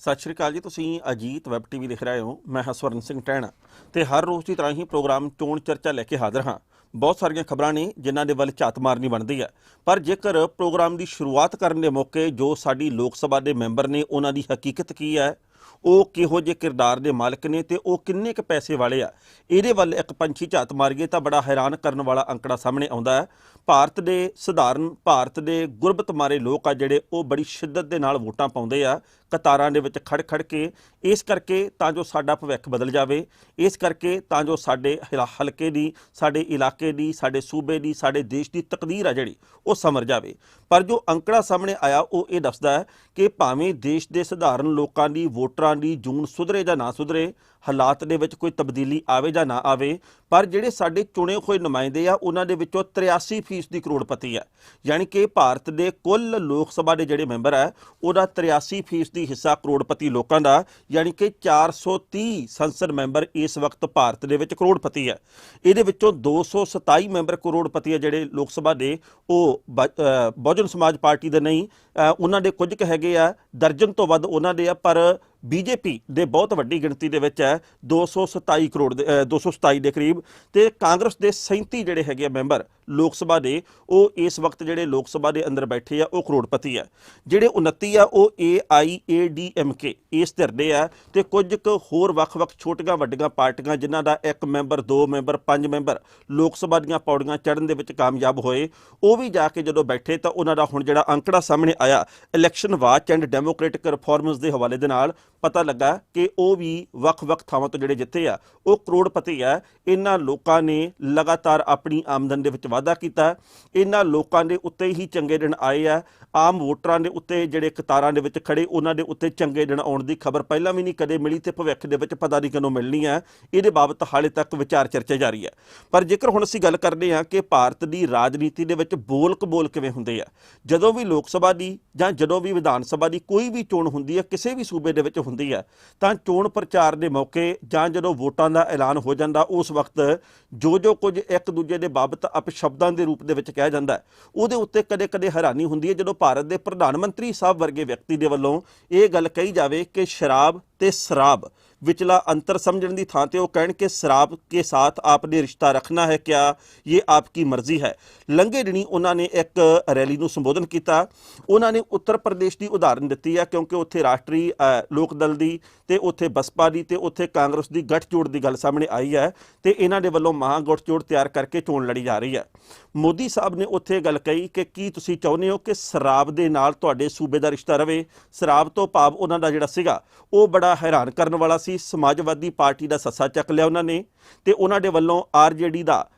ਸਤਿ ਸ਼੍ਰੀ ਅਕਾਲ ਜੀ, ਤੁਸੀਂ ਅਜੀਤ ਵੈਬ ਟੀਵੀ ਦੇਖ ਰਹੇ ਹੋ, ਮੈਂ ਹਸਵਰਨ ਸਿੰਘ ਟਹਿਣਾ ਤੇ ਹਰ ਰੋਜ਼ ਦੀ ਤਰ੍ਹਾਂ ਹੀ ਪ੍ਰੋਗਰਾਮ ਚੋਣ ਚਰਚਾ ਲੈ ਕੇ ਹਾਜ਼ਰ ਹਾਂ। ਬਹੁਤ ਸਾਰੀਆਂ ਖਬਰਾਂ ਨੇ ਜਿਨ੍ਹਾਂ ਦੇ ਵੱਲ ਝਾਤ ਮਾਰਨੀ ਬਣਦੀ ਹੈ, ਪਰ ਜੇਕਰ ਪ੍ਰੋਗਰਾਮ ਦੀ ਸ਼ੁਰੂਆਤ ਕਰਨ ਦੇ ਮੌਕੇ ਜੋ ਸਾਡੀ ਲੋਕ ਸਭਾ ਦੇ ਮੈਂਬਰ ਨੇ ਉਹਨਾਂ ਦੀ ਹਕੀਕਤ ਕੀ ਹੈ, ਉਹ ਕਿਹੋ ਜਿਹੇ ਕਿਰਦਾਰ ਦੇ ਮਾਲਕ ਨੇ ਤੇ ਉਹ ਕਿੰਨੇ ਕੁ ਪੈਸੇ ਵਾਲੇ ਆ, ਇਹਦੇ ਵੱਲ ਇੱਕ ਪੰਛੀ ਝਾਤ ਮਾਰੀਏ ਤਾਂ ਬੜਾ ਹੈਰਾਨ ਕਰਨ ਵਾਲਾ ਅੰਕੜਾ ਸਾਹਮਣੇ ਆਉਂਦਾ ਹੈ। ਭਾਰਤ ਦੇ ਸਧਾਰਨ, ਭਾਰਤ ਦੇ ਗੁਰਬਤ ਮਾਰੇ ਲੋਕ ਆ ਜਿਹੜੇ ਉਹ ਬੜੀ ਸ਼ਿੱਦਤ ਦੇ ਨਾਲ ਵੋਟਾਂ ਪਾਉਂਦੇ ਆ ਕਤਾਰਾਂ ਦੇ ਵਿੱਚ ਖੜ ਖੜ ਕੇ, ਇਸ ਕਰਕੇ ਤਾਂ ਜੋ ਸਾਡਾ ਭਵਿੱਖ ਬਦਲ ਜਾਵੇ, ਇਸ ਕਰਕੇ ਤਾਂ ਜੋ ਸਾਡੇ ਹਿਲਾ- ਹਲਕੇ ਦੀ, ਸਾਡੇ ਇਲਾਕੇ ਦੀ, ਸਾਡੇ ਸੂਬੇ ਦੀ, ਸਾਡੇ ਦੇਸ਼ ਦੀ ਤਕਦੀਰ ਆ ਜਿਹੜੀ, ਉਹ ਸਮਰ ਜਾਵੇ। ਪਰ ਜੋ ਅੰਕੜਾ ਸਾਹਮਣੇ ਆਇਆ, ਉਹ ਇਹ ਦੱਸਦਾ ਹੈ ਕਿ ਭਾਵੇਂ ਦੇਸ਼ ਦੇ ਸਧਾਰਨ ਲੋਕਾਂ ਦੀ ਵੋਟਰਾਂ ਦੀ ਜੂਨ ਸੁਧਰੇ ਜਾਂ ਨਾ ਸੁਧਰੇ, ਹਾਲਾਤ ਦੇ ਵਿੱਚ ਕੋਈ ਤਬਦੀਲੀ ਆਵੇ ਜਾਂ ਨਾ ਆਵੇ ਪਰ ਜਿਹੜੇ ਸਾਡੇ ਚੁਣੇ ਹੋਏ ਨੁਮਾਇੰਦੇ ਆ, ਉਹਨਾਂ ਦੇ ਵਿੱਚੋਂ 83% ਦੀ ਕਰੋੜਪਤੀ ਆ। ਯਾਨੀ ਕਿ ਭਾਰਤ ਦੇ ਕੁੱਲ ਲੋਕ ਸਭਾ ਦੇ ਜਿਹੜੇ ਮੈਂਬਰ ਹੈ ਉਹਦਾ 83% ਦੀ ਹਿੱਸਾ ਕਰੋੜਪਤੀ ਲੋਕਾਂ ਦਾ, ਯਾਨੀ ਕਿ 430 ਸੰਸਦ ਮੈਂਬਰ ਇਸ ਵਕਤ ਭਾਰਤ ਦੇ ਵਿੱਚ ਕਰੋੜਪਤੀ ਹੈ ਇਹਦੇ ਵਿੱਚੋਂ 227 ਮੈਂਬਰ ਕਰੋੜਪਤੀ ਹੈ ਜਿਹੜੇ ਲੋਕ ਸਭਾ ਦੇ, ਉਹ ਬ- ਬਹੁਜਨ ਸਮਾਜ ਪਾਰਟੀ ਦੇ ਨਹੀਂ ਉਹਨਾਂ ਦੇ ਕੁਝ ਕੁ ਹੈਗੇ ਆ, ਦਰਜਨ ਤੋਂ ਵੱਧ ਉਹਨਾਂ ਦੇ ਆ, ਪਰ ਬੀਜੇਪੀ ਦੇ ਬਹੁਤ ਵੱਡੀ ਗਿਣਤੀ ਦੇ ਵਿੱਚ ਹੈ 227 ਕਰੋੜ ਦੇ ਅ, 227 ਦੇ ਕਰੀਬ। ਤੇ ਕਾਂਗਰਸ ਦੇ 37 ਜਿਹੜੇ ਹੈਗੇ ਆ ਮੈਂਬਰ ਲੋਕ ਸਭਾ ਦੇ ਉਹ ਇਸ ਵਕਤ ਜਿਹੜੇ ਲੋਕ ਸਭਾ ਦੇ ਅੰਦਰ ਬੈਠੇ ਆ ਉਹ ਕਰੋੜਪਤੀ ਆ। ਜਿਹੜੇ 29 ਆ ਉਹ AIADMK ਇਸ ਧਿਰ ਦੇ ਆ। ਤੇ ਕੁਝ ਕੁ ਹੋਰ ਵੱਖ-ਵੱਖ ਛੋਟੀਆਂ ਵੱਡੀਆਂ ਪਾਰਟੀਆਂ ਜਿਨ੍ਹਾਂ ਦਾ ਇੱਕ ਮੈਂਬਰ ਦੋ ਮੈਂਬਰ ਪੰਜ ਮੈਂਬਰ ਲੋਕ ਸਭਾ ਦੀਆਂ ਪੌੜੀਆਂ ਚੜ੍ਹਨ ਦੇ ਵਿੱਚ ਕਾਮਯਾਬ ਹੋਏ ਉਹ ਵੀ ਜਾ ਕੇ ਜਦੋਂ ਬੈਠੇ ਤਾਂ ਉਹਨਾਂ ਦਾ ਹੁਣ ਜਿਹੜਾ ਅੰਕੜਾ ਸਾਹਮਣੇ ਆਇਆ election watch and democratic reforms ਦੇ ਹਵਾਲੇ ਦੇ ਨਾਲ ਪਤਾ ਲੱਗਾ ਕਿ ਉਹ ਵੀ ਵੱਖ-ਵੱਖ ਥਾਵਾਂ ਤੋਂ ਜਿਹੜੇ ਜਿੱਥੇ ਆ, ਉਹ ਕਰੋੜਪਤੀ ਆ। ਇਹਨਾਂ ਲੋਕਾਂ ਨੇ ਲਗਾਤਾਰ ਆਪਣੀ ਆਮਦਨ ਦੇ ਵਿੱਚ ਵਾਧਾ ਕੀਤਾ। ਇਹਨਾਂ ਲੋਕਾਂ ਦੇ ਉੱਤੇ ਹੀ ਚੰਗੇ ਦਿਨ ਆਏ ਆ। ਆਮ ਵੋਟਰਾਂ ਦੇ ਉੱਤੇ ਜਿਹੜੇ ਕਤਾਰਾਂ ਦੇ ਵਿੱਚ ਖੜੇ ਉਹਨਾਂ ਦੇ ਉੱਤੇ ਚੰਗੇ ਦਿਨ ਆਉਣ ਦੀ ਖਬਰ ਪਹਿਲਾਂ ਵੀ ਨਹੀਂ, ਕਦੇ ਮਿਲੀ ਤੇ ਭਵਿੱਖ ਦੇ ਵਿੱਚ ਪਤਾ ਨਹੀਂ ਕਦੋਂ ਮਿਲਣੀ ਹੈ ਇਹਦੇ ਬਾਬਤ ਹਾਲੇ ਤੱਕ ਵਿਚਾਰ ਚਰਚਾ ਜਾਰੀ ਹੈ ਪਰ ਜੇਕਰ ਹੁਣ ਅਸੀਂ ਗੱਲ ਕਰਦੇ ਹਾਂ ਕਿ ਭਾਰਤ ਦੀ ਰਾਜਨੀਤੀ ਦੇ ਵਿੱਚ ਬੋਲ ਕਬੋਲ ਕਿਵੇਂ ਹੁੰਦੇ ਆ, ਜਦੋਂ ਵੀ ਲੋਕ ਸਭਾ ਦੀ ਜਾਂ ਜਦੋਂ ਵੀ ਵਿਧਾਨ ਸਭਾ ਦੀ ਕੋਈ ਵੀ ਚੋਣ ਹੁੰਦੀ ਹੈ ਕਿਸੇ ਵੀ ਸੂਬੇ ਦੇ ਵਿੱਚ ਹੁੰਦੀ ਹੈ। ਤਾਂ ਚੋਣ ਪ੍ਰਚਾਰ ਦੇ ਮੌਕੇ ਜਾਂ ਜਦੋਂ ਵੋਟਾਂ ਦਾ ਐਲਾਨ ਹੋ ਜਾਂਦਾ ਉਸ ਵਕਤ ਜੋ ਜੋ ਕੁਝ ਇੱਕ ਦੂਜੇ ਦੇ ਬਾਬਤ ਅਪਸ਼ਬਦਾਂ ਦੇ ਰੂਪ ਦੇ ਵਿੱਚ ਕਿਹਾ ਜਾਂਦਾ ਹੈ, ਉਹਦੇ ਉੱਤੇ ਕਦੇ-ਕਦੇ ਹੈਰਾਨੀ ਹੁੰਦੀ ਹੈ ਜਦੋਂ ਭਾਰਤ ਦੇ ਪ੍ਰਧਾਨ ਮੰਤਰੀ ਸਾਹਿਬ ਵਰਗੇ ਵਿਅਕਤੀ ਦੇ ਵੱਲੋਂ ਇਹ ਗੱਲ ਕਹੀ ਜਾਵੇ ਕਿ ਸ਼ਰਾਬ ਤੇ ਸ਼ਰਾਬ ਵਿਚਲਾ ਅੰਤਰ ਸਮਝਣ ਦੀ ਥਾਂ ਤੇ ਉਹ ਕਹਿਣ ਕਿ ਸ਼ਰਾਬ ਕੇ ਸਾਥ ਆਪਨੇ ਰਿਸ਼ਤਾ ਰੱਖਣਾ ਹੈ ਕਿਆ ਇਹ ਆਪਕੀ ਮਰਜ਼ੀ ਹੈ। ਲੰਘੇ ਦਿਨੀ ਉਹਨਾਂ ਨੇ ਇੱਕ ਰੈਲੀ ਨੂੰ ਸੰਬੋਧਨ ਕੀਤਾ। ਉਹਨਾਂ ਨੇ ਉੱਤਰ ਪ੍ਰਦੇਸ਼ ਦੀ ਉਦਾਹਰਨ ਦਿੱਤੀ ਹੈ ਕਿਉਂਕਿ ਉੱਥੇ ਰਾਸ਼ਟਰੀ ਲੋਕ ਦਲ ਦੀ ਤੇ ਉੱਥੇ ਬਸਪਾ ਦੀ ਤੇ ਉੱਥੇ ਕਾਂਗਰਸ ਦੀ ਗੱਠਜੋੜ ਦੀ ਗੱਲ ਸਾਹਮਣੇ ਆਈ ਹੈ ਤੇ ਇਹਨਾਂ ਦੇ ਵੱਲੋਂ ਮਹਾ ਗੱਠਜੋੜ ਤਿਆਰ ਕਰਕੇ ਚੋਣ ਲੜੀ ਜਾ ਰਹੀ ਹੈ। ਮੋਦੀ ਸਾਹਿਬ ਨੇ ਉੱਥੇ ਇਹ ਗੱਲ ਕਹੀ ਕਿ ਕੀ ਤੁਸੀਂ ਚਾਹੁੰਦੇ ਹੋ ਕਿ ਸ਼ਰਾਬ ਦੇ ਨਾਲ ਤੁਹਾਡੇ ਸੂਬੇ ਦਾ ਰਿਸ਼ਤਾ ਰਵੇ? ਸ਼ਰਾਬ ਤੋਂ ਭਾਵ ਉਹਨਾਂ ਦਾ ਜਿਹੜਾ ਸੀਗਾ, ਉਹ ਬੜਾ ਹੈਰਾਨ ਕਰਨ ਵਾਲਾ ਸੀ। ਸਮਾਜਵਾਦੀ ਪਾਰਟੀ ਦਾ ਸੱਸਾ ਚੱਕ ਲਿਆ ਉਹਨਾਂ ਨੇ ਤੇ ਉਹਨਾਂ ਦੇ ਵੱਲੋਂ ਆਰਜੇਡੀ ਦਾ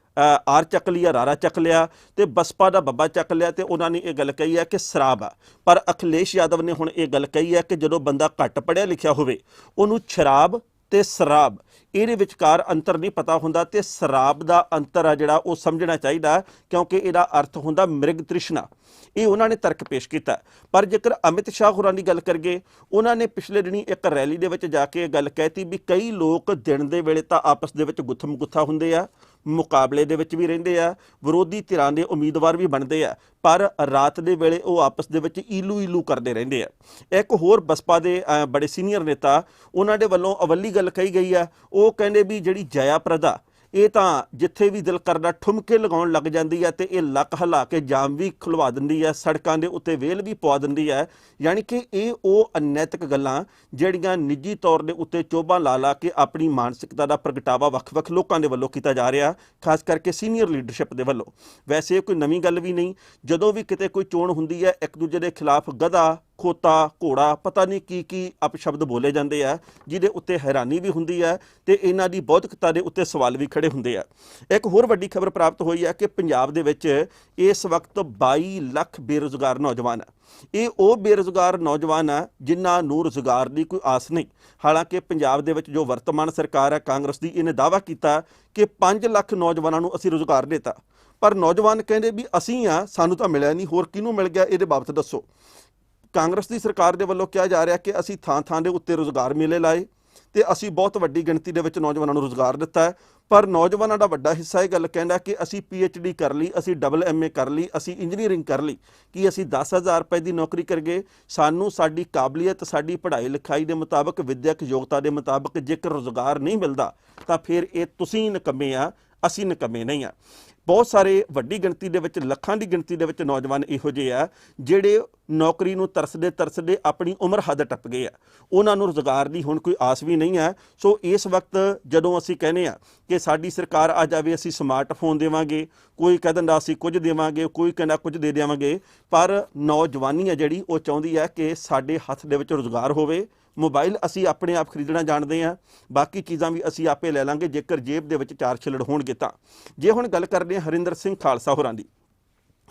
ਆਰ ਚੱਕ ਲਿਆ, ਰਾਰਾ ਚੱਕ ਲਿਆ ਤੇ ਬਸਪਾ ਦਾ ਬੱਬਾ ਚੱਕ ਲਿਆ ਤੇ ਉਹਨਾਂ ਨੇ ਇਹ ਗੱਲ ਕਹੀ ਹੈ ਕਿ ਸ਼ਰਾਬ ਆ। ਪਰ ਅਖਿਲੇਸ਼ ਯਾਦਵ ਨੇ ਹੁਣ ਇਹ ਗੱਲ ਕਹੀ ਹੈ ਕਿ ਜਦੋਂ ਬੰਦਾ ਘੱਟ ਪੜਿਆ ਲਿਖਿਆ ਹੋਵੇ, ਉਹਨੂੰ ਸ਼ਰਾਬ ਤੇ ਸ਼ਰਾਬ। ਇਹਦੇ ਵਿਚਕਾਰ ਅੰਤਰ ਨਹੀਂ ਪਤਾ ਹੁੰਦਾ ਤੇ ਸ਼ਰਾਬ ਦਾ ਅੰਤਰ ਆ ਜਿਹੜਾ ਉਹ ਸਮਝਣਾ ਚਾਹੀਦਾ ਕਿਉਂਕਿ ਇਹਦਾ ਅਰਥ ਹੁੰਦਾ ਮਿਰਗ ਤ੍ਰਿਸ਼ਨਾ। ਇਹ ਉਹਨਾਂ ਨੇ ਤਰਕ ਪੇਸ਼ ਕੀਤਾ। ਪਰ ਜੇਕਰ ਅਮਿਤ ਸ਼ਾਹ ਹੋਰਾਂ ਦੀ ਗੱਲ ਕਰੀਏ, ਉਹਨਾਂ ਨੇ ਪਿਛਲੇ ਦਿਨੀ ਇੱਕ ਰੈਲੀ ਦੇ ਵਿੱਚ ਜਾ ਕੇ ਇਹ ਗੱਲ ਕਹਿਤੀ ਵੀ ਕਈ ਲੋਕ ਦਿਨ ਦੇ ਵੇਲੇ ਤਾਂ ਆਪਸ ਦੇ ਵਿੱਚ ਗੁੱਥਮ ਗੁੱਥਾ ਹੁੰਦੇ ਆ। ਮੁਕਾਬਲੇ ਦੇ ਵਿੱਚ ਵੀ ਰਹਿੰਦੇ ਆ, ਵਿਰੋਧੀ ਧਿਰਾਂ ਦੇ ਉਮੀਦਵਾਰ ਵੀ ਬਣਦੇ ਆ, ਪਰ ਰਾਤ ਦੇ ਵੇਲੇ ਉਹ ਆਪਸ ਦੇ ਵਿੱਚ ਈਲੂ ਈਲੂ ਕਰਦੇ ਰਹਿੰਦੇ ਆ। ਇੱਕ ਹੋਰ ਬਸਪਾ ਦੇ ਬੜੇ ਸੀਨੀਅਰ ਨੇਤਾ, ਉਹਨਾਂ ਦੇ ਵੱਲੋਂ ਅਵੱਲੀ ਗੱਲ ਕਹੀ ਗਈ ਆ, ਉਹ ਕਹਿੰਦੇ ਵੀ ਜਿਹੜੀ ਜਇਆ ਪ੍ਰਦਾ ਇਹ ਤਾਂ ਜਿੱਥੇ ਵੀ ਦਿਲ ਕਰਦਾ ਠੁਮਕੇ ਲਗਾਉਣ ਲੱਗ ਜਾਂਦੀ ਹੈ ਤੇ ਇਹ ਲੱਕ ਹਲਾ ਕੇ ਜਾਮ ਵੀ ਖੁਲਵਾ ਦਿੰਦੀ ਹੈ, ਸੜਕਾਂ ਦੇ ਉੱਤੇ ਵੇਲ ਵੀ ਪਵਾ ਦਿੰਦੀ ਹੈ। ਯਾਨੀ ਕਿ ਇਹ ਉਹ ਅਨੈਤਿਕ ਗੱਲਾਂ ਜਿਹੜੀਆਂ ਨਿੱਜੀ ਤੌਰ ਦੇ ਉੱਤੇ ਚੋਭਾਂ ਲਾ ਲਾ ਕੇ ਆਪਣੀ ਮਾਨਸਿਕਤਾ ਦਾ ਪ੍ਰਗਟਾਵਾ ਵੱਖ-ਵੱਖ ਲੋਕਾਂ ਦੇ ਵੱਲੋਂ ਕੀਤਾ ਜਾ ਰਿਹਾ, ਖਾਸ ਕਰਕੇ ਸੀਨੀਅਰ ਲੀਡਰਸ਼ਿਪ ਦੇ ਵੱਲੋਂ। ਵੈਸੇ ਕੋਈ ਨਵੀਂ ਗੱਲ ਵੀ ਨਹੀਂ, ਜਦੋਂ ਵੀ ਕਿਤੇ ਕੋਈ ਚੋਣ ਹੁੰਦੀ ਹੈ, ਇੱਕ ਦੂਜੇ ਦੇ ਖਿਲਾਫ ਗਧਾ ਖੋਤਾ, ਘੋੜਾ, ਪਤਾ ਨਹੀਂ ਕੀ ਕੀ ਅਪਸ਼ਬਦ ਬੋਲੇ ਜਾਂਦੇ ਆ, ਜਿਹਦੇ ਉੱਤੇ ਹੈਰਾਨੀ ਵੀ ਹੁੰਦੀ ਹੈ ਤੇ ਇਹਨਾਂ ਦੀ ਬੌਧਿਕਤਾ ਦੇ ਉੱਤੇ ਸਵਾਲ ਵੀ ਖੜੇ ਹੁੰਦੇ ਆ। ਇੱਕ ਹੋਰ ਵੱਡੀ ਖਬਰ ਪ੍ਰਾਪਤ ਹੋਈ ਹੈ ਕਿ ਪੰਜਾਬ ਦੇ ਵਿੱਚ ਇਸ ਵਕਤ 22 ਲੱਖ ਬੇਰੁਜ਼ਗਾਰ ਨੌਜਵਾਨ ਆ। ਇਹ ਉਹ ਬੇਰੁਜ਼ਗਾਰ ਨੌਜਵਾਨ ਆ ਜਿਨ੍ਹਾਂ ਨੂੰ ਰੁਜ਼ਗਾਰ ਦੀ ਕੋਈ ਆਸ ਨਹੀਂ। ਹਾਲਾਂਕਿ ਪੰਜਾਬ ਦੇ ਵਿੱਚ ਜੋ ਵਰਤਮਾਨ ਸਰਕਾਰ ਹੈ ਕਾਂਗਰਸ ਦੀ, ਇਹਨੇ ਦਾਅਵਾ ਕੀਤਾ ਕਿ 5 ਲੱਖ ਨੌਜਵਾਨਾਂ ਨੂੰ ਅਸੀਂ ਰੁਜ਼ਗਾਰ ਦਿੱਤਾ। ਪਰ ਨੌਜਵਾਨ ਕਹਿੰਦੇ ਵੀ ਅਸੀਂ ਆ, ਸਾਨੂੰ ਤਾਂ ਮਿਲਿਆ ਨਹੀਂ, ਹੋਰ ਕਿਹਨੂੰ ਮਿਲ ਗਿਆ? ਇਹਦੇ ਬਾਬਤ ਦੱਸੋ। ਕਾਂਗਰਸ ਦੀ ਸਰਕਾਰ ਦੇ ਵੱਲੋਂ ਕਿਹਾ ਜਾ ਰਿਹਾ ਕਿ ਅਸੀਂ ਥਾਂ ਥਾਂ ਦੇ ਉੱਤੇ ਰੋਜ਼ਗਾਰ ਮੇਲੇ ਲਾਏ ਤੇ ਅਸੀਂ ਬਹੁਤ ਵੱਡੀ ਗਿਣਤੀ ਦੇ ਵਿੱਚ ਨੌਜਵਾਨਾਂ ਨੂੰ ਰੋਜ਼ਗਾਰ ਦਿੱਤਾ ਹੈ। ਪਰ ਨੌਜਵਾਨਾਂ ਦਾ ਵੱਡਾ ਹਿੱਸਾ ਇਹ ਗੱਲ ਕਹਿੰਦਾ ਕਿ ਅਸੀਂ ਡੀ ਕਰ ਲਈ, ਅਸੀਂ ਡਬਲ ਐਮਏ ਕਰ ਲਈ, ਅਸੀਂ ਇੰਜੀਨੀਅਰਿੰਗ ਕਰ ਲਈ ਕਿ ਅਸੀਂ 10000 ਰੁਪਏ ਦੀ ਨੌਕਰੀ ਕਰਗੇ ਸਾਨੂੰ ਸਾਡੀ ਕਾਬਲੀਅਤ, ਸਾਡੀ ਪੜ੍ਹਾਈ ਲਿਖਾਈ ਦੇ ਮੁਤਾਬਕ, ਵਿਦਿਅਕ ਯੋਗਤਾ ਦੇ ਮੁਤਾਬਕ ਜੇਕਰ ਰੋਜ਼ਗਾਰ ਨਹੀਂ ਮਿਲਦਾ, ਤਾਂ ਫਿਰ ਇਹ ਤੁਸੀਂ ਨਿਕੰਮੇ ਆ ਅਸੀਂ ਨਿਕੰਮੇ ਨਹੀਂ ਆ। ਬਹੁਤ ਸਾਰੇ ਵੱਡੀ ਗਿਣਤੀ ਦੇ ਵਿੱਚ, ਲੱਖਾਂ ਦੀ ਗਿਣਤੀ ਦੇ ਵਿੱਚ ਨੌਜਵਾਨ ਇਹੋ ਜਿਹੇ ਆ, ਜਿਹੜੇ ਨੌਕਰੀ ਨੂੰ ਤਰਸਦੇ ਤਰਸਦੇ ਆਪਣੀ ਉਮਰ ਹੱਦ ਟੱਪ ਗਏ ਆ। ਉਹਨਾਂ ਨੂੰ ਰੁਜ਼ਗਾਰ ਦੀ ਹੁਣ ਕੋਈ ਆਸ ਵੀ ਨਹੀਂ ਹੈ ਸੋ ਇਸ ਵਕਤ ਜਦੋਂ ਅਸੀਂ ਕਹਿੰਦੇ ਆ ਕਿ ਸਾਡੀ ਸਰਕਾਰ ਆ ਜਾਵੇ, ਅਸੀਂ ਸਮਾਰਟਫੋਨ ਦੇਵਾਂਗੇ, ਕੋਈ ਕਹਿ ਦਿੰਦਾ ਅਸੀਂ ਕੁਝ ਦੇਵਾਂਗੇ, ਕੋਈ ਕਹਿੰਦਾ ਕੁਝ ਦੇ ਦੇਵਾਂਗੇ, ਪਰ ਨੌਜਵਾਨੀ ਆ ਜਿਹੜੀ, ਉਹ ਚਾਹੁੰਦੀ ਹੈ ਕਿ ਸਾਡੇ ਹੱਥ ਦੇ ਵਿੱਚ ਰੁਜ਼ਗਾਰ ਹੋਵੇ ਮੋਬਾਈਲ ਅਸੀਂ ਆਪਣੇ ਆਪ ਖਰੀਦਣਾ ਜਾਣਦੇ ਹਾਂ, ਬਾਕੀ ਚੀਜ਼ਾਂ ਵੀ ਅਸੀਂ ਆਪੇ ਲੈ ਲਾਂਗੇ, ਜੇਕਰ ਜੇਬ ਦੇ ਵਿੱਚ ਚਾਰ ਛਿਲੜ ਹੋਣਗੇ ਤਾਂ। ਜੇ ਹੁਣ ਗੱਲ ਕਰਦੇ ਹਾਂ ਹਰਿੰਦਰ ਸਿੰਘ ਖਾਲਸਾ ਹੋਰਾਂ ਦੀ।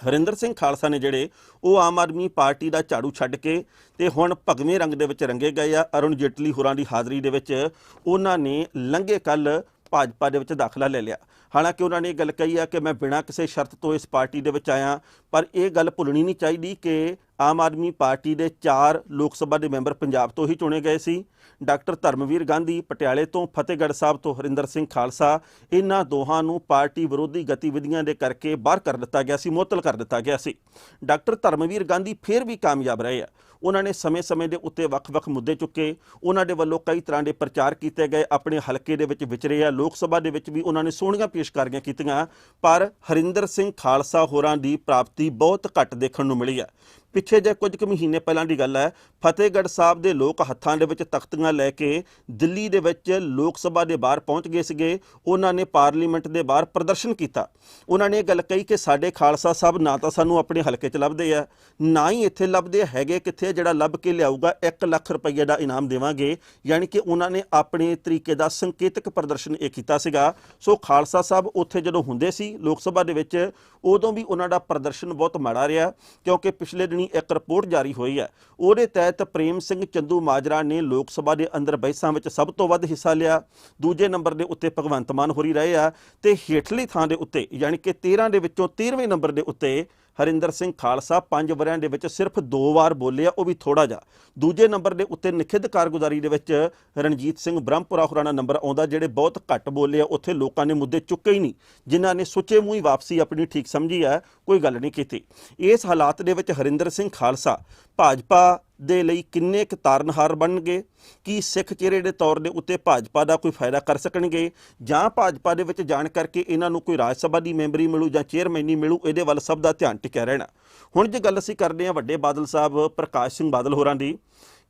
ਹਰਿੰਦਰ ਸਿੰਘ ਖਾਲਸਾ ਨੇ ਜਿਹੜੇ ਉਹ ਆਮ ਆਦਮੀ ਪਾਰਟੀ ਦਾ ਝਾੜੂ ਛੱਡ ਕੇ ਤੇ ਹੁਣ ਭਗਵੇਂ ਰੰਗ ਦੇ ਵਿੱਚ ਰੰਗੇ ਗਏ ਆ, ਅਰੁਣ ਜੇਟਲੀ ਹੋਰਾਂ ਦੀ ਹਾਜ਼ਰੀ ਦੇ ਵਿੱਚ ਉਹਨਾਂ ਨੇ ਲੰਘੇ ਕੱਲ ਭਾਜਪਾ ਦੇ ਵਿੱਚ ਦਾਖਲਾ ਲੈ ਲਿਆ। ਹਾਲਾਂਕਿ ਉਹਨਾਂ ਨੇ ਇਹ ਗੱਲ ਕਹੀ ਆ ਕਿ ਮੈਂ ਬਿਨਾਂ ਕਿਸੇ ਸ਼ਰਤ ਤੋਂ ਇਸ ਪਾਰਟੀ ਦੇ ਵਿੱਚ ਆਇਆ, ਪਰ ਇਹ ਗੱਲ ਭੁੱਲਣੀ ਨਹੀਂ ਚਾਹੀਦੀ ਕਿ ਆਮ ਆਦਮੀ ਪਾਰਟੀ ਦੇ ਚਾਰ ਲੋਕ ਸਭਾ ਦੇ ਮੈਂਬਰ ਪੰਜਾਬ ਤੋਂ ਹੀ ਚੁਣੇ ਗਏ ਸੀ। ਡਾਕਟਰ ਧਰਮਵੀਰ ਗਾਂਧੀ ਪਟਿਆਲੇ ਤੋਂ ਫਤਿਹਗੜ੍ਹ ਸਾਹਿਬ ਤੋਂ ਹਰਿੰਦਰ ਸਿੰਘ ਖਾਲਸਾ ਇਹਨਾਂ ਦੋਹਾਂ ਨੂੰ ਪਾਰਟੀ ਵਿਰੋਧੀ ਗਤੀਵਿਧੀਆਂ ਦੇ ਕਰਕੇ ਬਾਹਰ ਕਰ ਦਿੱਤਾ ਗਿਆ ਸੀ, ਮੁਅੱਤਲ ਕਰ ਦਿੱਤਾ ਗਿਆ ਸੀ। ਡਾਕਟਰ ਧਰਮਵੀਰ ਗਾਂਧੀ ਫਿਰ ਵੀ ਕਾਮਯਾਬ ਰਹੇ ਆ। ਉਹਨਾਂ ਨੇ ਸਮੇਂ-ਸਮੇਂ ਦੇ ਉੱਤੇ ਵੱਖ-ਵੱਖ ਮੁੱਦੇ ਚੁੱਕੇ। ਉਹਨਾਂ ਦੇ ਵੱਲੋਂ ਕਈ ਤਰ੍ਹਾਂ ਦੇ ਪ੍ਰਚਾਰ ਕੀਤੇ ਗਏ, ਆਪਣੇ ਹਲਕੇ ਦੇ ਵਿੱਚ ਵਿਚਰੇ ਆ। ਲੋਕ ਸਭਾ ਦੇ ਵਿੱਚ ਵੀ ਉਹਨਾਂ ਨੇ ਸੋਹਣੀਆਂ ਪੇਸ਼ਕਾਰੀਆਂ ਕੀਤੀਆਂ, ਪਰ ਹਰਿੰਦਰ ਸਿੰਘ ਖਾਲਸਾ ਹੋਰਾਂ ਦੀ ਪ੍ਰਾਪਤੀ ਬਹੁਤ ਘੱਟ ਦੇਖਣ ਨੂੰ ਮਿਲੀ ਆ। ਪਿੱਛੇ ਜੇ ਕੁਝ ਕੁ ਮਹੀਨੇ ਪਹਿਲਾਂ ਦੀ ਗੱਲ ਹੈ, ਫਤਿਹਗੜ੍ਹ ਸਾਹਿਬ ਦੇ ਲੋਕ ਹੱਥਾਂ ਦੇ ਵਿੱਚ ਤਖਤੀਆਂ ਲੈ ਕੇ ਦਿੱਲੀ ਦੇ ਵਿੱਚ ਲੋਕ ਸਭਾ ਦੇ ਬਾਹਰ ਪਹੁੰਚ ਗਏ ਸੀਗੇ। ਉਹਨਾਂ ਨੇ ਪਾਰਲੀਮੈਂਟ ਦੇ ਬਾਹਰ ਪ੍ਰਦਰਸ਼ਨ ਕੀਤਾ। ਉਹਨਾਂ ਨੇ ਇਹ ਗੱਲ ਕਹੀ ਕਿ ਸਾਡੇ ਖਾਲਸਾ ਸਾਹਿਬ ਨਾ ਤਾਂ ਸਾਨੂੰ ਆਪਣੇ ਹਲਕੇ 'ਚ ਲੱਭਦੇ ਆ, ਨਾ ਹੀ ਇੱਥੇ ਲੱਭਦੇ ਹੈਗੇ ਕਿੱਥੇ ਜਿਹੜਾ ਲੱਭ ਕੇ ਲਿਆਊਗਾ। 1 ਲੱਖ ਰੁਪਏ ਦਾ ਇਨਾਮ ਦੇਵਾਂਗੇ। ਯਾਨੀ ਕਿ ਉਹਨਾਂ ਨੇ ਆਪਣੇ ਤਰੀਕੇ ਦਾ ਸੰਕੇਤਕ ਪ੍ਰਦਰਸ਼ਨ ਇਹ ਕੀਤਾ ਸੀਗਾ। ਸੋ ਖਾਲਸਾ ਸਾਹਿਬ ਉੱਥੇ ਜਦੋਂ ਹੁੰਦੇ ਸੀ ਲੋਕ ਸਭਾ ਦੇ ਵਿੱਚ, ਉਦੋਂ ਵੀ ਉਹਨਾਂ ਦਾ ਪ੍ਰਦਰਸ਼ਨ ਬਹੁਤ ਮਾੜਾ ਰਿਹਾ। ਕਿਉਂਕਿ ਪਿਛਲੇ ਦਿਨ ਇੱਕ ਰਿਪੋਰਟ ਜਾਰੀ ਹੋਈ ਹੈ। ਉਹਦੇ ਤਹਿਤ ਪ੍ਰੇਮ ਸਿੰਘ ਚੰਦੂ ਮਾਜਰਾ ਨੇ ਲੋਕ ਸਭਾ ਦੇ ਅੰਦਰ ਬਹਿਸਾਂ ਵਿੱਚ ਸਭ ਤੋਂ ਵੱਧ ਹਿੱਸਾ ਲਿਆ। ਦੂਜੇ ਨੰਬਰ ਦੇ ਉੱਤੇ ਭਗਵੰਤ ਮਾਨ ਹੋਰੀ ਰਹੇ ਆ ਤੇ ਹੇਠਲੀ ਥਾਂ ਦੇ ਉੱਤੇ, ਯਾਨੀ ਕਿ 13 ਦੇ ਵਿੱਚੋਂ 13ਵੇਂ ਨੰਬਰ ਦੇ ਉੱਤੇ ਹਰਿੰਦਰ ਸਿੰਘ ਖਾਲਸਾ ਪੰਜ ਵਰਿਆਂ ਦੇ ਵਿੱਚ ਸਿਰਫ ਦੋ ਵਾਰ ਬੋਲੇ ਆ ਉਹ ਵੀ ਥੋੜਾ ਜਿਹਾ। ਦੂਜੇ ਨੰਬਰ ਦੇ ਉੱਤੇ ਨਿਖਿਧ ਕਾਰਗੁਜ਼ਾਰੀ ਦੇ ਵਿੱਚ ਰਣਜੀਤ ਸਿੰਘ ਬ੍ਰਹਮਪੁਰਾ ਹੋਰਾਂ ਦਾ ਨੰਬਰ ਆਉਂਦਾ, ਜਿਹੜੇ ਬਹੁਤ ਘੱਟ ਬੋਲੇ ਆ ਉੱਥੇ ਲੋਕਾਂ ਨੇ ਮੁੱਦੇ ਚੁੱਕੇ ਹੀ ਨਹੀਂ, ਜਿਨ੍ਹਾਂ ਨੇ ਸੁੱਚੇ ਮੂੰਹ ਹੀ ਵਾਪਸੀ ਆਪਣੀ ਠੀਕ ਸਮਝੀ ਹੈ, ਕੋਈ ਗੱਲ ਨਹੀਂ ਕੀਤੀ। ਇਸ ਹਾਲਾਤ ਦੇ ਵਿੱਚ ਹਰਿੰਦਰ ਸਿੰਘ ਖਾਲਸਾ, ਭਾਜਪਾ ਦੇ ਲਈ ਕਿੰਨੇ ਕੁ ਤਾਰਨਹਾਰ ਬਣਨਗੇ? ਕੀ ਸਿੱਖ ਚਿਹਰੇ ਦੇ ਤੌਰ ਦੇ ਉੱਤੇ ਭਾਜਪਾ ਦਾ ਕੋਈ ਫਾਇਦਾ ਕਰ ਸਕਣਗੇ? ਜਾਂ ਭਾਜਪਾ ਦੇ ਵਿੱਚ ਜਾਣ ਕਰਕੇ ਇਹਨਾਂ ਨੂੰ ਕੋਈ ਰਾਜ ਸਭਾ ਦੀ ਮੈਂਬਰੀ ਮਿਲੂ ਜਾਂ ਚੇਅਰਮੈਨੀ ਮਿਲੂ, ਇਹਦੇ ਵੱਲ ਸਭ ਦਾ ਧਿਆਨ ਟਿਕਿਆ ਰਹਿਣਾ। ਹੁਣ ਜੇ ਗੱਲ ਅਸੀਂ ਕਰਦੇ ਹਾਂ ਵੱਡੇ ਬਾਦਲ ਸਾਹਿਬ ਪ੍ਰਕਾਸ਼ ਸਿੰਘ ਬਾਦਲ ਹੋਰਾਂ ਦੀ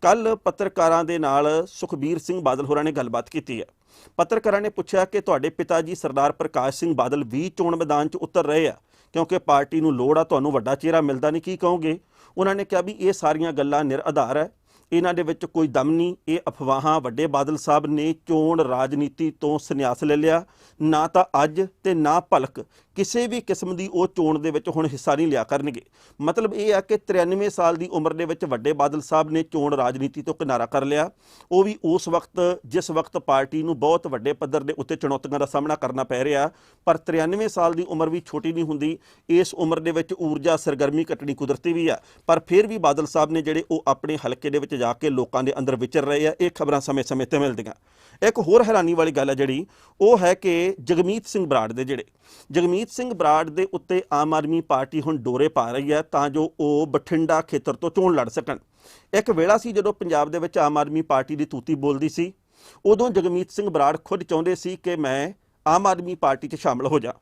ਕੱਲ ਪੱਤਰਕਾਰਾਂ ਦੇ ਨਾਲ ਸੁਖਬੀਰ ਸਿੰਘ ਬਾਦਲ ਹੋਰਾਂ ਨੇ ਗੱਲਬਾਤ ਕੀਤੀ ਹੈ। ਪੱਤਰਕਾਰਾਂ ਨੇ ਪੁੱਛਿਆ ਕਿ ਤੁਹਾਡੇ ਪਿਤਾ ਜੀ ਸਰਦਾਰ ਪ੍ਰਕਾਸ਼ ਸਿੰਘ ਬਾਦਲ ਵੀ ਚੋਣ ਮੈਦਾਨ 'ਚ ਉਤਰ ਰਹੇ ਆ, ਕਿਉਂਕਿ ਪਾਰਟੀ ਨੂੰ ਲੋੜ ਆ, ਤੁਹਾਨੂੰ ਵੱਡਾ ਚਿਹਰਾ ਮਿਲਦਾ ਨਹੀਂ, ਕੀ ਕਹੋਗੇ? ਉਹਨਾਂ ਨੇ ਕਿਹਾ ਵੀ ਇਹ ਸਾਰੀਆਂ ਗੱਲਾਂ ਨਿਰਆਧਾਰ ਹੈ। ਇਹਨਾਂ ਦੇ ਵਿੱਚ ਕੋਈ ਦਮ ਨਹੀਂ। ਇਹ ਅਫਵਾਹਾਂ ਵੱਡੇ ਬਾਦਲ ਸਾਹਿਬ ਨੇ ਚੋਣ ਰਾਜਨੀਤੀ ਤੋਂ ਸੰਨਿਆਸ ਲੈ ਲਿਆ। ਨਾ ਤਾਂ ਅੱਜ ਤੇ ਨਾ ਭਲਕ। ਕਿਸੇ ਵੀ ਕਿਸਮ ਦੀ ਉਹ ਚੋਣ ਦੇ ਵਿੱਚ ਹੁਣ ਹਿੱਸਾ ਨਹੀਂ ਲਿਆ ਕਰਨਗੇ। ਮਤਲਬ ਇਹ ਆ ਕਿ 93 ਸਾਲ ਦੀ ਉਮਰ ਦੇ ਵਿੱਚ ਵੱਡੇ ਬਾਦਲ ਸਾਹਿਬ ਨੇ ਚੋਣ ਰਾਜਨੀਤੀ ਤੋਂ ਕਿਨਾਰਾ ਕਰ ਲਿਆ। ਉਹ ਵੀ ਉਸ ਵਕਤ, ਜਿਸ ਵਕਤ ਪਾਰਟੀ ਨੂੰ ਬਹੁਤ ਵੱਡੇ ਪੱਧਰ ਦੇ ਉੱਤੇ ਚੁਣੌਤੀਆਂ ਦਾ ਸਾਹਮਣਾ ਕਰਨਾ ਪੈ ਰਿਹਾ, ਪਰ 93 ਸਾਲ ਦੀ ਉਮਰ ਵੀ ਛੋਟੀ ਨਹੀਂ ਹੁੰਦੀ। ਇਸ ਉਮਰ ਦੇ ਵਿੱਚ ਊਰਜਾ ਸਰਗਰਮੀ ਕੱਟਣੀ ਕੁਦਰਤੀ ਵੀ ਆ। ਪਰ ਫਿਰ ਵੀ ਬਾਦਲ ਸਾਹਿਬ ਨੇ ਜਿਹੜੇ ਉਹ ਆਪਣੇ ਹਲਕੇ ਦੇ ਵਿੱਚ ਜਾ ਕੇ ਲੋਕਾਂ ਦੇ ਅੰਦਰ ਵਿਚਰ ਰਹੇ ਆ, ਇਹ ਖਬਰਾਂ ਸਮੇਂ-ਸਮੇਂ ਤੇ ਮਿਲਦੀਆਂ। ਇੱਕ ਹੋਰ ਹੈਰਾਨੀ ਵਾਲੀ ਗੱਲ ਹੈ ਜਿਹੜੀ, ਉਹ ਹੈ ਕਿ ਜਗਮੀਤ ਸਿੰਘ ਬਰਾੜ ਦੇ ਜਿਹੜੇ। ਜਗਮੀਤ ਸਿੰਘ ਬਰਾੜ ਦੇ ਉੱਤੇ ਆਮ ਆਦਮੀ ਪਾਰਟੀ ਹੁਣ ਡੋਰੇ ਪਾ ਰਹੀ ਹੈ ਤਾਂ ਜੋ ਉਹ ਬਠਿੰਡਾ ਖੇਤਰ ਤੋਂ ਚੋਣ ਲੜ ਸਕਣ। ਇੱਕ ਵੇਲਾ ਸੀ ਜਦੋਂ ਪੰਜਾਬ ਦੇ ਵਿੱਚ ਆਮ ਆਦਮੀ ਪਾਰਟੀ ਦੀ ਤੂਤੀ ਬੋਲਦੀ ਸੀ, ਉਦੋਂ ਜਗਮੀਤ ਸਿੰਘ ਬਰਾੜ ਖੁਦ ਚਾਹੁੰਦੇ ਸੀ ਕਿ ਮੈਂ ਆਮ ਆਦਮੀ ਪਾਰਟੀ 'ਚ ਸ਼ਾਮਲ ਹੋ ਜਾ।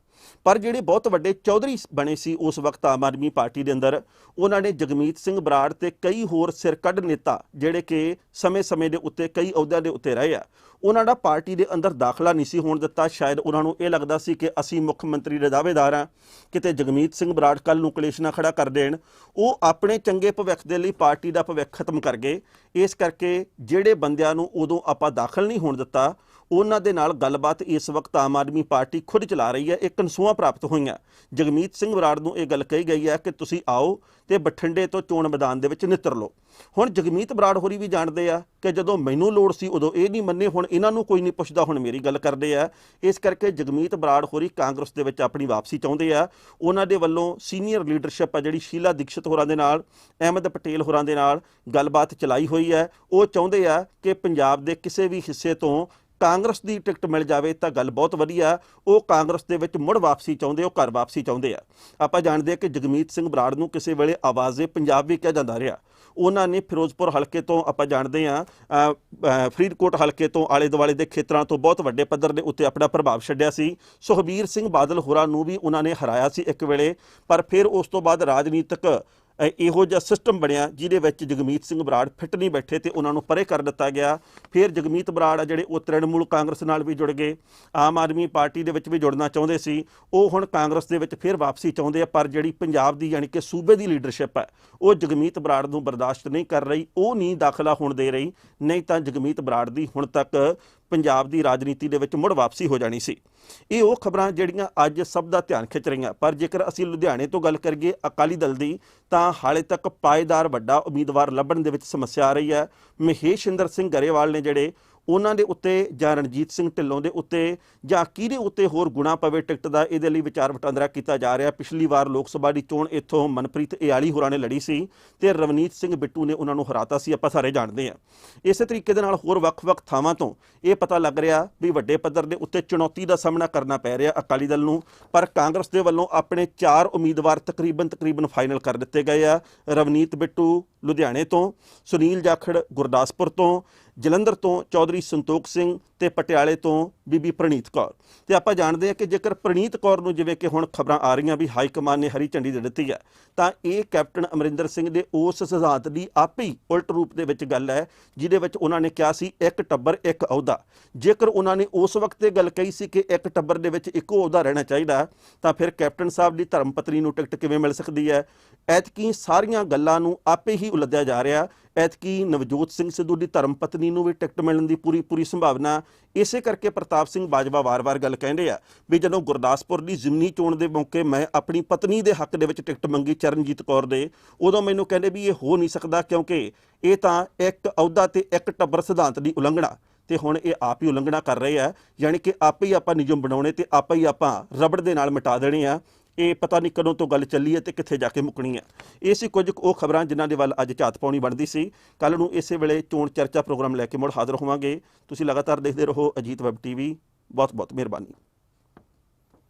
ਪਰ ਜਿਹੜੇ ਬਹੁਤ ਵੱਡੇ ਚੌਧਰੀ ਬਣੇ ਸੀ ਉਸ ਵਕਤ ਆਮ ਆਦਮੀ ਪਾਰਟੀ ਦੇ ਅੰਦਰ, ਉਹਨਾਂ ਨੇ ਜਗਮੀਤ ਸਿੰਘ ਬਰਾੜ ਤੇ ਕਈ ਹੋਰ ਸਿਰਕੱਢ ਨੇਤਾ ਜਿਹੜੇ ਕਿ ਸਮੇਂ-ਸਮੇਂ ਦੇ ਉੱਤੇ ਕਈ ਅਹੁਦਿਆਂ ਦੇ ਉੱਤੇ ਰਹੇ ਆ, ਉਹਨਾਂ ਦਾ ਪਾਰਟੀ ਦੇ ਅੰਦਰ ਦਾਖਲਾ ਨਹੀਂ ਸੀ ਹੋਣ ਦਿੱਤਾ। ਸ਼ਾਇਦ ਉਹਨਾਂ ਨੂੰ ਇਹ ਲੱਗਦਾ ਸੀ ਕਿ ਅਸੀਂ ਮੁੱਖ ਮੰਤਰੀ ਦੇ ਦਾਅਵੇਦਾਰ ਆ ਕਿਤੇ ਜਗਮੀਤ ਸਿੰਘ ਬਰਾੜ ਕੱਲ ਨੂੰ ਕਲੇਸ਼ ਨਾ ਖੜਾ ਕਰ ਦੇਣ, ਉਹ ਆਪਣੇ ਚੰਗੇ ਭਵਿੱਖ ਦੇ ਲਈ ਪਾਰਟੀ ਦਾ ਭਵਿੱਖ ਖਤਮ ਕਰ ਗਏ। ਇਸ ਕਰਕੇ ਜਿਹੜੇ ਬੰਦਿਆਂ ਨੂੰ ਉਦੋਂ ਆਪਾਂ ਦਾਖਲ ਨਹੀਂ ਹੋਣ ਦਿੱਤਾ ਉਹਨਾਂ ਦੇ ਨਾਲ ਗੱਲਬਾਤ ਇਸ ਵਕਤ ਆਮ ਆਦਮੀ ਪਾਰਟੀ ਖੁਦ ਚਲਾ ਰਹੀ ਹੈ ਇਹ ਕਨਸੂਆਂ ਪ੍ਰਾਪਤ ਹੋਈਆਂ। ਜਗਮੀਤ ਸਿੰਘ ਬਰਾੜ ਨੂੰ ਇਹ ਗੱਲ ਕਹੀ ਗਈ ਹੈ ਕਿ ਤੁਸੀਂ ਆਓ ਤੇ ਬਠਿੰਡੇ ਤੋਂ ਚੋਣ ਮੈਦਾਨ ਦੇ ਵਿੱਚ ਨਿੱਤਰ ਲਓ। ਹੁਣ ਜਗਮੀਤ ਬਰਾੜ ਹੋਰੀ ਵੀ ਜਾਣਦੇ ਆ ਕਿ ਜਦੋਂ ਮੈਨੂੰ ਲੋੜ ਸੀ ਉਦੋਂ ਇਹ ਨਹੀਂ ਮੰਨੇ, ਹੁਣ ਇਹਨਾਂ ਨੂੰ ਕੋਈ ਨਹੀਂ ਪੁੱਛਦਾ, ਹੁਣ ਮੇਰੀ ਗੱਲ ਕਰਦੇ ਆ। ਇਸ ਕਰਕੇ ਜਗਮੀਤ ਬਰਾੜ ਹੋਰੀ ਕਾਂਗਰਸ ਦੇ ਵਿੱਚ ਆਪਣੀ ਵਾਪਸੀ ਚਾਹੁੰਦੇ ਆ। ਉਹਨਾਂ ਦੇ ਵੱਲੋਂ ਸੀਨੀਅਰ ਲੀਡਰਸ਼ਿਪ ਆ ਜਿਹੜੀ ਸ਼ੀਲਾ ਦੀਕਸ਼ਿਤ ਹੋਰਾਂ ਦੇ ਨਾਲ, ਅਹਿਮਦ ਪਟੇਲ ਹੋਰਾਂ ਦੇ ਨਾਲ ਗੱਲਬਾਤ ਚਲਾਈ ਹੋਈ ਹੈ। ਉਹ ਚਾਹੁੰਦੇ ਆ ਕਿ ਪੰਜਾਬ ਦੇ ਕਿਸੇ ਵੀ ਹਿੱਸੇ ਤੋਂ ਕਾਂਗਰਸ ਦੀ ਟਿਕਟ ਮਿਲ ਜਾਵੇ ਤਾਂ ਗੱਲ ਬਹੁਤ ਵਧੀਆ। ਉਹ ਕਾਂਗਰਸ ਦੇ ਵਿੱਚ ਮੁੜ ਵਾਪਸੀ ਚਾਹੁੰਦੇ ਉਹ ਘਰ ਵਾਪਸੀ ਚਾਹੁੰਦੇ ਆ। ਆਪਾਂ ਜਾਣਦੇ ਆ ਕਿ ਜਗਮੀਤ ਸਿੰਘ ਬਰਾੜ ਨੂੰ ਕਿਸੇ ਵੇਲੇ ਆਵਾਜ਼ੇ ਪੰਜਾਬ ਵੀ ਕਿਹਾ ਜਾਂਦਾ ਰਿਹਾ। ਉਹਨਾਂ ਨੇ ਫਿਰੋਜ਼ਪੁਰ ਹਲਕੇ ਤੋਂ ਆਪਾਂ ਜਾਣਦੇ ਆ ਫਰੀਦਕੋਟ ਹਲਕੇ ਤੋਂ ਆਲੇ ਦੁਆਲੇ ਦੇ ਖੇਤਰਾਂ ਤੋਂ ਬਹੁਤ ਵੱਡੇ ਪੱਧਰ ਦੇ ਉੱਤੇ ਆਪਣਾ ਪ੍ਰਭਾਵ ਛੱਡਿਆ ਸੀ। ਸੁਖਬੀਰ ਸਿੰਘ ਬਾਦਲ ਹੋਰਾਂ ਨੂੰ ਵੀ ਉਹਨਾਂ ਨੇ ਹਰਾਇਆ ਸੀ ਇੱਕ ਵੇਲੇ, ਪਰ ਫਿਰ ਉਸ ਤੋਂ ਬਾਅਦ ਰਾਜਨੀਤਿਕ ਇਹੋ ਜਿਹਾ ਸਿਸਟਮ ਬਣਿਆ ਜਿਹਦੇ ਵਿੱਚ ਜਗਮੀਤ ਸਿੰਘ ਬਰਾੜ ਫਿੱਟ ਨਹੀਂ ਬੈਠੇ ਤੇ ਉਹਨਾਂ ਨੂੰ ਪਰੇ ਕਰ ਦਿੱਤਾ ਗਿਆ। ਫਿਰ ਜਗਮੀਤ ਬਰਾੜ ਆ ਜਿਹੜੇ ਉਹ ਤ੍ਰਿਣਮੂਲ ਕਾਂਗਰਸ ਨਾਲ ਵੀ ਜੁੜ ਗਏ, ਆਮ ਆਦਮੀ ਪਾਰਟੀ ਦੇ ਵਿੱਚ ਵੀ ਜੁੜਨਾ ਚਾਹੁੰਦੇ ਸੀ। ਉਹ ਹੁਣ ਕਾਂਗਰਸ ਦੇ ਵਿੱਚ ਫਿਰ ਵਾਪਸੀ ਚਾਹੁੰਦੇ ਆ, ਪਰ ਜਿਹੜੀ ਪੰਜਾਬ ਦੀ ਯਾਨੀ ਕਿ ਸੂਬੇ ਦੀ ਲੀਡਰਸ਼ਿਪ ਹੈ ਉਹ ਜਗਮੀਤ ਬਰਾੜ ਨੂੰ ਬਰਦਾਸ਼ਤ ਨਹੀਂ ਕਰ ਰਹੀ, ਉਹ ਨਹੀਂ ਦਾਖਲਾ ਹੋਣ ਦੇ ਰਹੀ, ਨਹੀਂ ਤਾਂ ਜਗਮੀਤ ਬਰਾੜ ਦੀ ਹੁਣ ਤੱਕ ਪੰਜਾਬ ਦੀ ਰਾਜਨੀਤੀ ਦੇ ਵਿੱਚ ਮੁੜ ਵਾਪਸੀ ਹੋ ਜਾਣੀ ਸੀ। ਇਹ ਉਹ ਖਬਰਾਂ ਜਿਹੜੀਆਂ ਅੱਜ ਸਭ ਦਾ ਧਿਆਨ ਖਿੱਚ ਰਹੀਆਂ। ਪਰ ਜੇਕਰ ਅਸੀਂ ਲੁਧਿਆਣੇ ਤੋਂ ਗੱਲ ਕਰੀਏ ਅਕਾਲੀ ਦਲ ਦੀ, ਤਾਂ ਹਾਲੇ ਤੱਕ ਪਾਏਦਾਰ ਵੱਡਾ ਉਮੀਦਵਾਰ ਲੱਭਣ ਦੇ ਵਿੱਚ ਸਮੱਸਿਆ ਆ ਰਹੀ ਹੈ। ਮਹੇਸ਼ਿੰਦਰ ਸਿੰਘ ਗਰੇਵਾਲ ਨੇ ਜਿਹੜੇ ਉਹਨਾਂ ਦੇ ਉੱਤੇ ਜਾਂ ਰਣਜੀਤ ਸਿੰਘ ਢਿੱਲੋਂ ਦੇ ਉੱਤੇ ਜਾਂ ਕਿਹਦੇ ਉੱਤੇ ਹੋਰ ਗੁਣਾ ਪਵੇ ਟਿਕਟ ਦਾ, ਇਹਦੇ ਲਈ ਵਿਚਾਰ ਵਟਾਂਦਰਾ ਕੀਤਾ ਜਾ ਰਿਹਾ। ਪਿਛਲੀ ਵਾਰ ਲੋਕ ਸਭਾ ਦੀ ਚੋਣ ਇੱਥੋਂ ਮਨਪ੍ਰੀਤ ਏਆਲੀ ਹੋਰਾਂ ਨੇ ਲੜੀ ਸੀ ਤੇ ਰਵਨੀਤ ਸਿੰਘ ਬਿੱਟੂ ਨੇ ਉਹਨਾਂ ਨੂੰ ਹਰਾਤਾ ਸੀ। ਆਪਾਂ ਸਾਰੇ ਜਾਣਦੇ ਹਾਂ। ਇਸੇ ਤਰੀਕੇ ਦੇ ਨਾਲ ਹੋਰ ਵੱਖ-ਵੱਖ ਥਾਵਾਂ ਤੋਂ ਇਹ ਪਤਾ ਲੱਗ ਰਿਹਾ ਵੀ ਵੱਡੇ ਪੱਧਰ ਦੇ ਉੱਤੇ ਚੁਣੌਤੀ ਦਾ ਸਾਹਮਣਾ ਕਰਨਾ ਪੈ ਰਿਹਾ ਅਕਾਲੀ ਦਲ ਨੂੰ, ਪਰ ਕਾਂਗਰਸ ਦੇ ਵੱਲੋਂ ਆਪਣੇ ਚਾਰ ਉਮੀਦਵਾਰ ਤਕਰੀਬਨ ਤਕਰੀਬਨ ਫਾਈਨਲ ਕਰ ਦਿੱਤੇ ਗਏ ਆ। ਰਵਨੀਤ ਬਿੱਟੂ ਲੁਧਿਆਣੇ ਤੋਂ ਸੁਨੀਲ ਜਾਖੜ ਗੁਰਦਾਸਪੁਰ ਤੋਂ ਜਲੰਧਰ ਤੋਂ ਚੌਧਰੀ ਸੰਤੋਖ ਸਿੰਘ ਤੇ ਪਟਿਆਲੇ ਤੋਂ ਬੀਬੀ ਪ੍ਰਨੀਤ ਕੌਰ। ਤੇ ਆਪਾਂ ਜਾਣਦੇ ਹਾਂ ਕਿ ਜੇਕਰ ਪ੍ਰਨੀਤ ਕੌਰ ਨੂੰ ਜਿਵੇਂ ਕਿ ਹੁਣ ਖਬਰਾਂ ਆ ਰਹੀਆਂ ਵੀ ਹਾਈ ਕਮਾਨ ਨੇ ਹਰੀ ਝੰਡੀ ਦੇ ਦਿੱਤੀ ਹੈ, ਤਾਂ ਇਹ ਕੈਪਟਨ ਅਮਰਿੰਦਰ ਸਿੰਘ ਦੇ ਉਸ ਸਿਧਾਂਤ ਦੀ ਆਪੇ ਹੀ ਉਲਟ ਰੂਪ ਦੇ ਵਿੱਚ ਗੱਲ ਹੈ, ਜਿਹਦੇ ਵਿੱਚ ਉਹਨਾਂ ਨੇ ਕਿਹਾ ਸੀ, ਇੱਕ ਟੱਬਰ, ਇੱਕ ਅਹੁਦਾ। ਜੇਕਰ ਉਹਨਾਂ ਨੇ ਉਸ ਵਕਤ ਇਹ ਗੱਲ ਕਹੀ ਸੀ ਕਿ ਇੱਕ ਟੱਬਰ ਦੇ ਵਿੱਚ ਇੱਕੋ ਅਹੁਦਾ ਰਹਿਣਾ ਚਾਹੀਦਾ, ਤਾਂ ਫਿਰ ਕੈਪਟਨ ਸਾਹਿਬ ਦੀ ਧਰਮ ਪਤਨੀ ਨੂੰ ਟਿਕਟ ਕਿਵੇਂ ਮਿਲ ਸਕਦੀ ਹੈ? ਐਤਕੀ ਸਾਰੀਆਂ ਗੱਲਾਂ ਨੂੰ ਆਪੇ ਹੀ ਉਲੱਦਿਆ ਜਾ ਰਿਹਾ ਐਤਕੀ ਨਵਜੋਤ ਸਿੰਘ ਸਿੱਧੂ ਦੀ ਧਰਮ ਪਤਨੀ ਨੂੰ ਵੀ ਟਿਕਟ ਮਿਲਣ ਦੀ ਪੂਰੀ ਪੂਰੀ ਸੰਭਾਵਨਾ ਇਸੇ ਕਰਕੇ ਪ੍ਰਤਾਪ ਸਿੰਘ ਬਾਜਵਾ ਵਾਰ-ਵਾਰ ਗੱਲ ਕਹਿੰਦੇ ਆ ਵੀ ਜਦੋਂ ਗੁਰਦਾਸਪੁਰ ਦੀ ਜ਼ਿਮਨੀ ਚੋਣ ਦੇ ਮੌਕੇ ਮੈਂ ਆਪਣੀ ਪਤਨੀ ਦੇ ਹੱਕ ਦੇ ਵਿੱਚ ਟਿਕਟ ਮੰਗੀ ਚਰਨਜੀਤ ਕੌਰ ਦੇ, ਉਦੋਂ ਮੈਨੂੰ ਕਹਿੰਦੇ ਵੀ ਇਹ ਹੋ ਨਹੀਂ ਸਕਦਾ ਕਿਉਂਕਿ ਇਹ ਤਾਂ ਇੱਕ ਅਹੁਦਾ ਤੇ ਇੱਕ ਟੱਬਰ ਸਿਧਾਂਤ ਦੀ ਉਲੰਘਣਾ ਤੇ ਹੁਣ ਇਹ ਆਪ ਹੀ ਉਲੰਘਣਾ ਕਰ ਰਹੇ ਆ, ਯਾਨੀ ਕਿ ਆਪੇ ਹੀ ਆਪਾਂ ਨਿਯਮ ਬਣਾਉਣੇ ਤੇ ਆਪੇ ਹੀ ਆਪਾਂ ਰਬੜ ਦੇ ਨਾਲ ਮਿਟਾ ਦੇਣੇ ਆ। ਇਹ ਪਤਾ ਨਹੀਂ ਕਦੋਂ ਤੋਂ ਗੱਲ ਚੱਲੀ ਹੈ ਤੇ ਕਿੱਥੇ ਜਾ ਕੇ ਮੁੱਕਣੀ ਹੈ। ਇਹ ਸੀ ਕੁਝ ਕੁ ਉਹ ਖਬਰਾਂ ਜਿਨ੍ਹਾਂ ਦੇ ਵੱਲ ਅੱਜ ਝਾਤ ਪਾਉਣੀ ਬਣਦੀ ਸੀ। ਕੱਲ ਨੂੰ ਇਸੇ ਵੇਲੇ ਚੋਣ ਚਰਚਾ ਪ੍ਰੋਗਰਾਮ ਲੈ ਕੇ ਮੁੜ ਹਾਜ਼ਰ ਹੋਵਾਂਗੇ। ਤੁਸੀਂ ਲਗਾਤਾਰ ਦੇਖਦੇ ਰਹੋ ਅਜੀਤ ਵੈਬ ਟੀਵੀ। ਬਹੁਤ ਬਹੁਤ ਮਿਹਰਬਾਨੀ।